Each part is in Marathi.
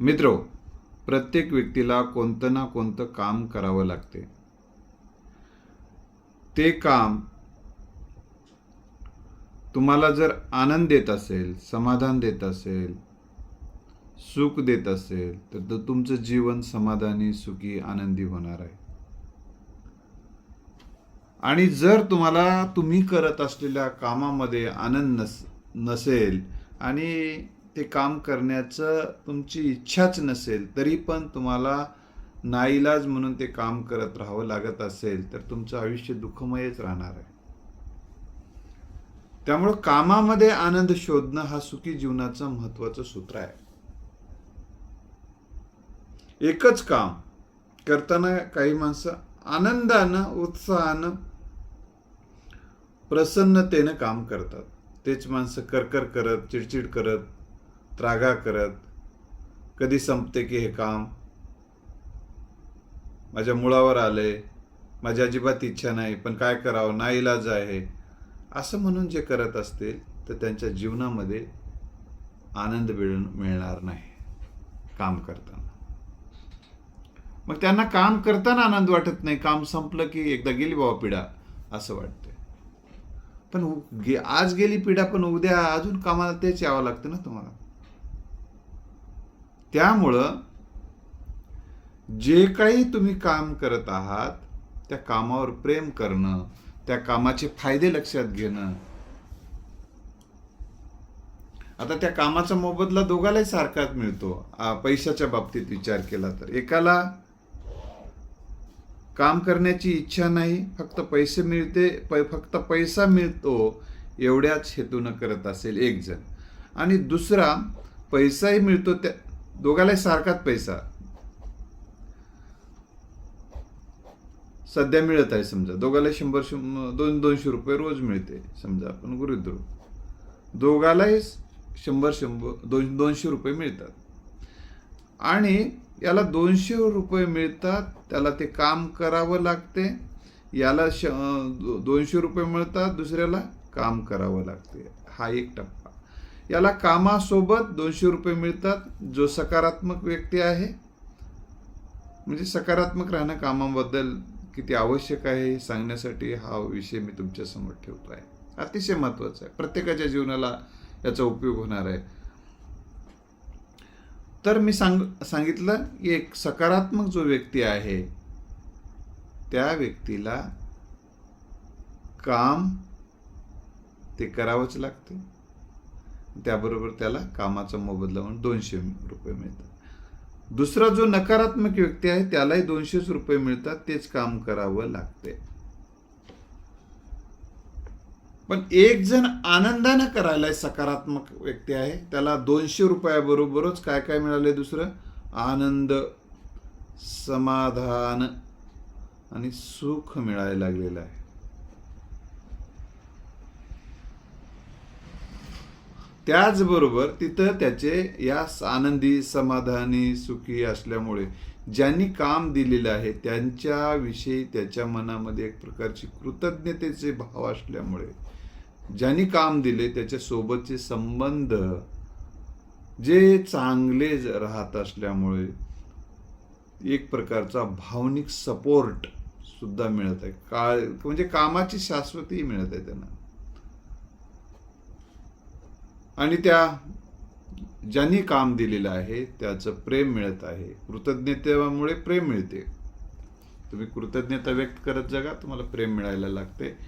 मित्र प्रत्येक व्यक्तीला कोणतं ना कोणतं काम करावं लागते. ते काम तुम्हाला जर आनंद देत असेल समाधान देत असेल सुख देत असेल तर तुमचं जीवन समाधानी सुखी आनंदी होणार आहे. आणि जर तुम्हाला तुम्ही करत असलेल्या कामामध्ये आनंद नस नसेल आणि ते काम करण्याचं तुमची इच्छाच नसेल तरी पण तुम्हाला नाईलाज म्हणून ते काम करत राहावं लागत असेल तर तुमचं आयुष्य दुःखमयच राहणार आहे. त्यामुळं कामामध्ये आनंद शोधणं हा सुखी जीवनाचं महत्वाचं सूत्र आहे. एकच काम करताना काही माणसं आनंदानं उत्साहानं प्रसन्नतेनं काम करतात. तेच माणसं करकर करत चिडचिड करत त्रागा करत कधी संपते की हे काम? माझ्या मुळावर आले माझी अजिबात इच्छा नाही पण काय करावं? ना इलाज आहे. असं म्हणून जे करत असतील तर त्यांच्या जीवनामध्ये आनंद मिळ मिळणार नाही काम करताना. मग त्यांना काम करताना आनंद वाटत नाही. काम संपलं की एकदा गेली बाबा पिढा असं वाटतंय. पण गे- आज गेली पिढा पण उद्या अजून कामाला तेच यावं लागतं ना तुम्हाला? त्यामुळं जे काही तुम्ही काम करत आहात त्या कामावर प्रेम करणं त्या कामाचे फायदे लक्षात घेणं. आता त्या कामाचा मोबदला दोघालाही सारखाच मिळतो. पैशाच्या बाबतीत विचार केला तर. एकाला काम करण्याची इच्छा नाही फक्त पैसे मिळते पै फक्त पैसा मिळतो एवढ्याच हेतूनं करत असेल एक जण. आणि दुसरा पैसाही मिळतो त्या दोघालाही सारखाच पैसा. सध्या मिळत आहे समजा. दोघाला शंभर दोन दोनशे रुपये रोज मिळते समजा आपण गृहीत धरू दोघालाही शंभर शंभर दोन दोनशे रुपये मिळतात. आणि याला दोनशे रुपये मिळतात त्याला ते काम करावं लागते. याला श दोनशे रुपये मिळतात दुसऱ्याला काम करावं लागते. हा एक टप्पा. याला कामासोबत दोनशे रुपये मिळतात जो सकारात्मक व्यक्ती आहे. म्हणजे सकारात्मक राहणं कामाबद्दल किती आवश्यक आहे हे सांगण्यासाठी हा विषय मी तुमच्यासमोर ठेवतो आहे. अतिशय महत्त्वाचा आहे. प्रत्येकाच्या जीवनाला याचा उपयोग होणार आहे. तर मी सांग सांगितलं की एक सकारात्मक जो व्यक्ती आहे त्या व्यक्तीला काम ते करावंच लागते. त्याबरोबर त्याला कामाचा मोबदला म्हणून दोनशे रुपये मिळतात. दुसरा जो नकारात्मक व्यक्ती आहे त्यालाही दोनशेच रुपये मिळतात. तेच काम करावं लागते पण एक जण आनंदानं करायला सकारात्मक व्यक्ती आहे त्याला दोनशे रुपयाबरोबरच काय काय मिळाले दुसरं? आनंद समाधान आणि सुख मिळायला लागलेलं आहे. त्याचबरोबर तिथं त्याचे या आनंदी समाधानी सुखी असल्यामुळे ज्यांनी काम दिलेलं आहे त्यांच्याविषयी त्याच्या मनामध्ये एक प्रकारची कृतज्ञतेचे भाव असल्यामुळे ज्यांनी काम दिले त्याच्या सोबतचे संबंध जे चांगले राहत असल्यामुळे एक प्रकारचा भावनिक सपोर्ट सुद्धा मिळत आहे. का म्हणजे कामाची शाश्वतही मिळत आहे त्यांना. आणि त्या ज्यांनी काम दिलेलं आहे त्याचं प्रेम मिळत आहे. कृतज्ञतेमुळे प्रेम मिळते. तुम्ही कृतज्ञता व्यक्त करत जगा तुम्हाला प्रेम मिळायला लागते.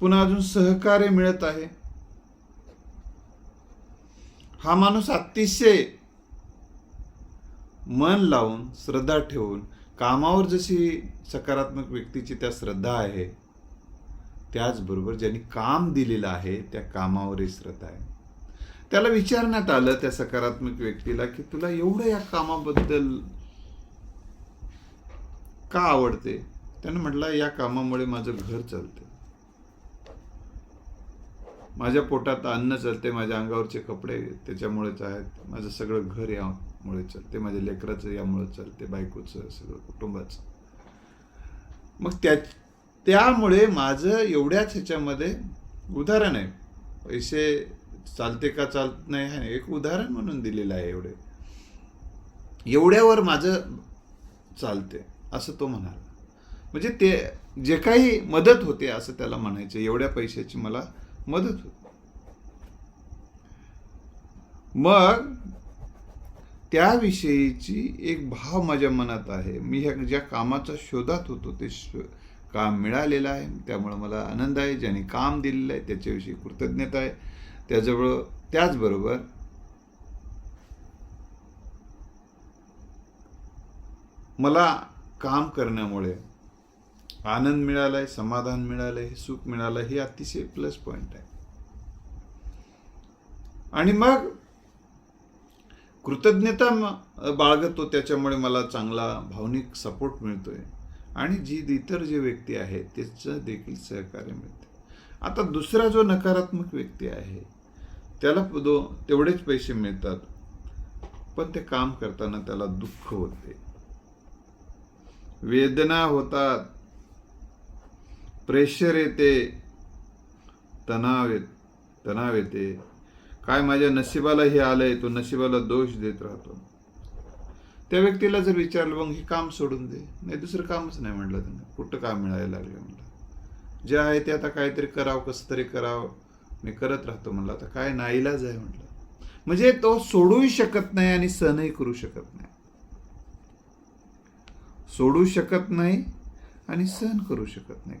पुन्हा अजून सहकार्य मिळत आहे. हा माणूस अतिशय मन लावून श्रद्धा ठेवून कामावर जशी सकारात्मक व्यक्तीची त्या श्रद्धा आहे त्याचबरोबर ज्यांनी काम दिलेलं आहे त्या कामावरही श्रद्धा आहे. त्याला विचारण्यात आलं त्या सकारात्मक व्यक्तीला की तुला एवढं या कामाबद्दल का आवडते? त्यानं म्हटलं या कामामुळे माझं घर चालते. माझ्या पोटात अन्न चालते माझ्या अंगावरचे कपडे त्याच्यामुळेच आहेत माझं सगळं घर यामुळे चालते माझ्या लेकराचं यामुळे चालते बायकोचं सगळं कुटुंबाचं. मग त्या त्यामुळे माझं एवढ्याच ह्याच्यामध्ये उदाहरण आहे. पैसे चालते का चालत नाही आहे एक उदाहरण म्हणून दिलेलं आहे एवढे. एवढ्यावर माझं चालते असं तो म्हणाला. म्हणजे ते जे काही मदत होते असं त्याला म्हणायचं एवढ्या पैशाची मला मदत होते. मग त्याविषयीची एक भाव माझ्या मनात आहे. मी ह्या ज्या कामाचा शोधात होतो ते शो काम मिळालेलं आहे. त्यामुळे मला आनंद आहे. ज्याने काम दिलेलं आहे त्याच्याविषयी कृतज्ञता आहे. त्याजवळ त्याचबरोबर मला काम करण्यामुळे आनंद मिळालाय समाधान मिळालंय सुख मिळालं हे अतिशय प्लस पॉईंट आहे. आणि मग कृतज्ञता बाळगतो त्याच्यामुळे मला चांगला भावनिक सपोर्ट मिळतोय. आणि जी इतर जे व्यक्ती आहे त्याचं देखील सहकार्य मिळते आता दुसरा जो नकारात्मक व्यक्ती आहे त्याला दो तेवढेच पैसे मिळतात. पण ते काम करताना त्याला दुःख होते. वेदना होतात. प्रेशर येते. तणाव येत तणाव येते. काय माझ्या नशिबाला हे आलंय तो नशिबाला दोष देत राहतो. त्या व्यक्तीला जर विचारलं मग हे काम सोडून दे. नाही दुसरं कामच नाही म्हटलं त्यांना. कुठं काम मिळायला लागलं? म्हणलं जे आहे ते आता काहीतरी करावं कसं तरी करावं. मी करत राहतो म्हणलं आता काय नाईलाज आहे म्हटलं. म्हणजे तो सोडूही शकत नाही आणि सहनही करू शकत नाही. सोडू शकत नाही आणि सहन करू शकत नाही.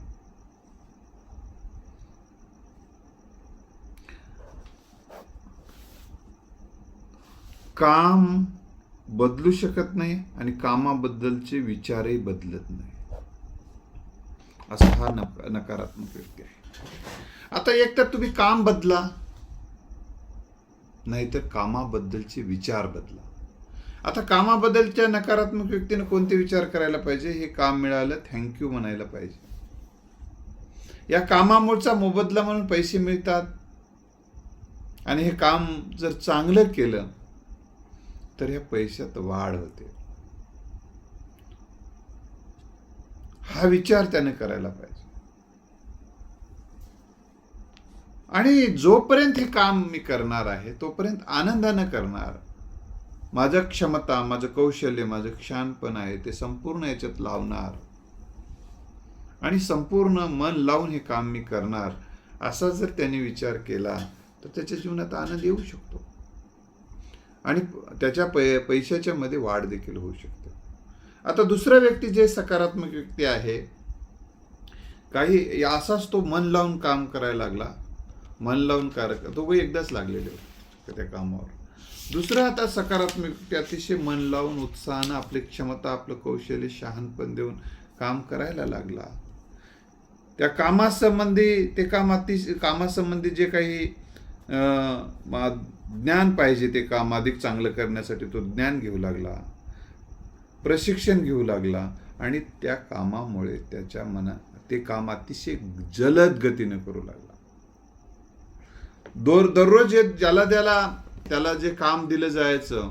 काम बदलू शकत नाही आणि कामाबद्दलचे विचारही बदलत नाही. असा हा नक- नकारात्मक व्यक्ती आहे. आता एक तर तुम्ही काम बदला. नाहीतर कामाबद्दलचे विचार बदला. आता कामाबद्दलच्या नकारात्मक व्यक्तीने कोणते विचार करायला पाहिजे? हे काम मिळालं थँक्यू म्हणायला पाहिजे. या कामामुळचा मोबदला म्हणून पैसे मिळतात. आणि हे काम जर चांगलं केलं तर ह्या पैशात वाढ होते. हा विचार त्याने करायला पाहिजे. आणि जोपर्यंत हे काम मी करणार आहे तोपर्यंत आनंदानं करणार. माझं क्षमता माझं कौशल्य माझं क्षानपण आहे ते संपूर्ण याच्यात लावणार. आणि संपूर्ण मन लावून हे काम मी करणार असा जर त्याने विचार केला तर त्याच्या जीवनात आनंद येऊ शकतो. आणि त्याच्या पै पैशाच्या मध्ये वाढ देखील होऊ शकते. आता दुसरा व्यक्ती जे सकारात्मक व्यक्ती आहे काही असाच तो मन लावून काम करायला लागला मन लावून कार दोघे एकदाच लागलेले होते त्या कामावर. दुसरं आता सकारात्मक अतिशय मन लावून उत्साहानं आपली क्षमता आपलं कौशल्य शहाणपण देऊन काम करायला लागला. त्या कामासंबंधी ते काम अतिशय कामासंबंधी जे काही मा- ज्ञान पाहिजे ते काम अधिक चांगलं करण्यासाठी तो ज्ञान घेऊ लागला. प्रशिक्षण घेऊ लागला आणि त्या कामामुळे त्याच्या मना ते काम अतिशय जलद गतीने करू लागला. दोर दररोज जे ज्याला त्याला त्याला जे काम दिलं जायचं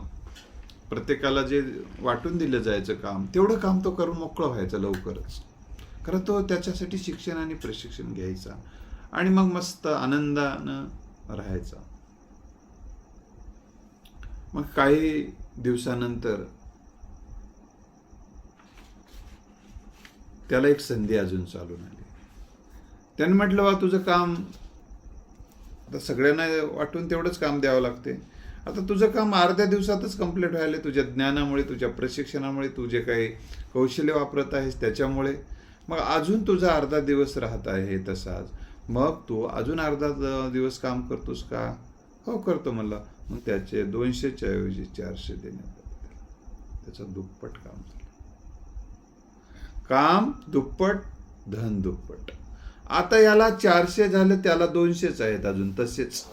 प्रत्येकाला जे वाटून दिलं जायचं काम तेवढं काम तो करून मोकळं व्हायचं लवकरच. खरं तो त्याच्यासाठी शिक्षण आणि प्रशिक्षण घ्यायचा आणि मग मस्त आनंदानं राहायचा. मग काही दिवसानंतर त्याला एक संधी अजून चालून आली त्याने म्हटलं बा तुझं काम आता सगळ्यांना वाटून तेवढंच काम द्यावं लागते. आता तुझं काम अर्ध्या दिवसातच कंप्लीट व्हायला तुझ्या ज्ञानामुळे तुझ्या प्रशिक्षणामुळे तू जे काही कौशल्य वापरत आहेस त्याच्यामुळे. मग अजून तुझा अर्धा दिवस राहत आहे तसाच. मग तू अजून अर्धा दिवस काम करतोस का? हो करतो मला मग त्याचे दोनशेच्या ऐवजी चारशे देण्यात त्याचं दुप्पट काम झालं. काम दुप्पट धन दुप्पट. आता याला चारशे झाले त्याला दोनशेच आहेत अजून तसेच.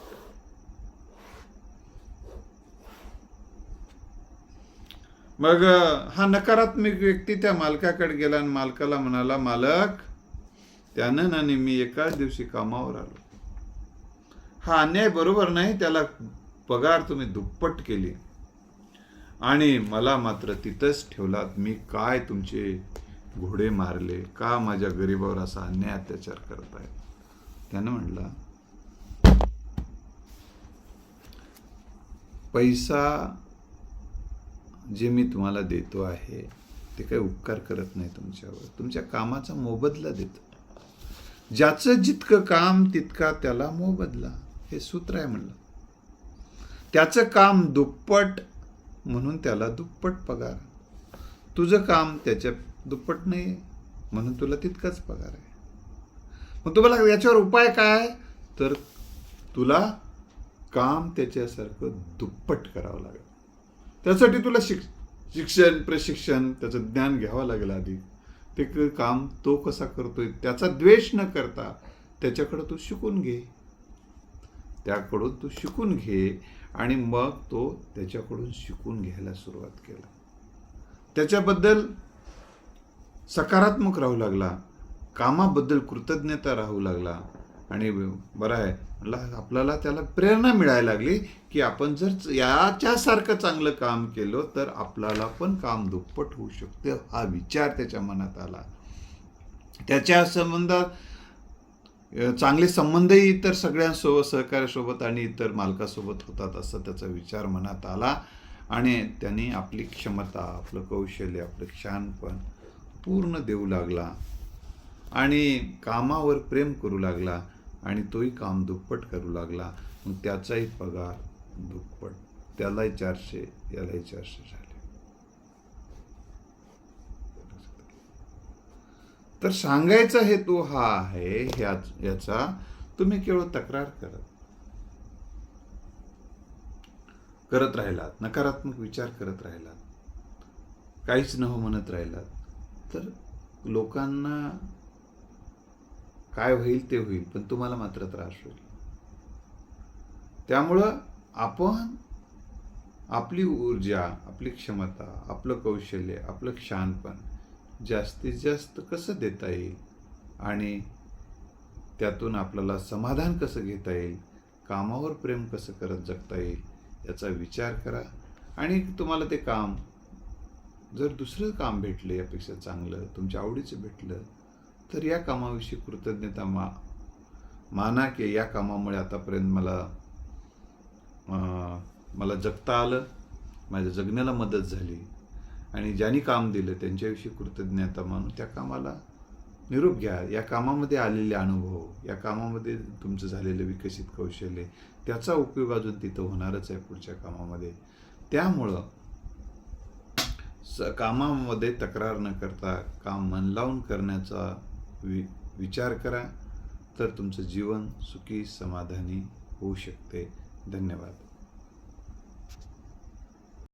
मग हा नकारात्मक व्यक्ती त्या मालकाकडे गेला आणि मालकाला म्हणाला मालक त्यानं ना मी एकाच दिवशी कामावर आलो. हा अन्याय बरोबर नाही त्याला पगार तुम्ही दुप्पट केली. आणि मला मात्र तिथंच ठेवलात मी काय तुमचे घोडे मारले का माझ्या गरीबावर असा अन्याय अत्याचार करताय? त्यानं म्हटलं पैसा जे मी तुम्हाला देतो आहे ते काही उपकार करत नाही तुमच्यावर. तुमच्या कामाचा मोबदला देतो. ज्याचं जितकं काम तितका त्याला मोबदला हे सूत्र आहे म्हणलं. त्याचं काम दुप्पट म्हणून त्याला दुप्पट पगार. तुझं काम त्याच्या दुप्पट नाही म्हणून तुला तितकाच पगार आहे. मग तुम्हाला याच्यावर उपाय काय तर तुला काम त्याच्यासारखं दुप्पट करावं लागेल. त्यासाठी तुला शिक शिक्षण प्रशिक्षण त्याचं ज्ञान घ्यावं लागेल आधी. ते काम तो कसा करतोय त्याचा द्वेष न करता त्याच्याकडं तू शिकून घे. त्याकडून तू शिकून घे आणि मग तो त्याच्याकडून शिकून घ्यायला सुरुवात केला. त्याच्याबद्दल सकारात्मक राहू लागला. कामाबद्दल कृतज्ञता राहू लागला. आणि बरं आहे. म्हणलं आपल्याला त्याला प्रेरणा मिळायला लागली की आपण जर याच्यासारखं चांगलं काम केलं तर आपल्याला पण काम दुप्पट होऊ शकते हा विचार त्याच्या मनात आला. त्याच्या संबंधात चांगले संबंधही इतर सगळ्यांसोबत सहकार्यासोबत आणि इतर मालकासोबत होतात असा त्याचा विचार मनात आला. आणि त्यांनी आपली क्षमता आपलं कौशल्य आपलं क्षानपण पूर्ण देऊ लागला. आणि कामावर प्रेम करू लागला आणि तोही काम दुप्पट करू लागला. मग त्याचाही पगार दुप्पट. त्यालाही चारशे यालाही चारशे झाले. तर सांगायचा हेतू हा आहे ह्या याचा तुम्ही केवळ तक्रार करत. करत राहिलात नकारात्मक विचार करत राहिलात. काहीच न हो म्हणत राहिलात. तर लोकांना काय होईल ते होईल पण तुम्हाला मात्र त्रास होईल. त्यामुळं आपण आपली ऊर्जा आपली क्षमता आपलं कौशल्य आपलं क्षानपण जास्तीत जास्त कसं देता येईल आणि त्यातून आपल्याला समाधान कसं घेता येईल कामावर प्रेम कसं करत जगता येईल याचा विचार करा. आणि तुम्हाला ते काम जर दुसरं काम भेटलं यापेक्षा चांगलं तुमच्या आवडीचं भेटलं तर या कामाविषयी कृतज्ञता मा माना की या कामामुळे आतापर्यंत मला मला जगता आलं माझ्या जगण्याला मदत झाली. आणि ज्यांनी काम दिलं त्यांच्याविषयी कृतज्ञता मानून त्या कामाला निरोप घ्या. या कामामध्ये आलेले अनुभव या कामामध्ये तुमचं झालेलं विकसित कौशल्य त्याचा उपयोग अजून तिथं होणारच आहे पुढच्या कामामध्ये. त्यामुळं स कामामध्ये तक्रार न करता काम मन लावून करण्याचा वि विचार करा तर तुमचं जीवन सुखी समाधानी होऊ शकते. धन्यवाद.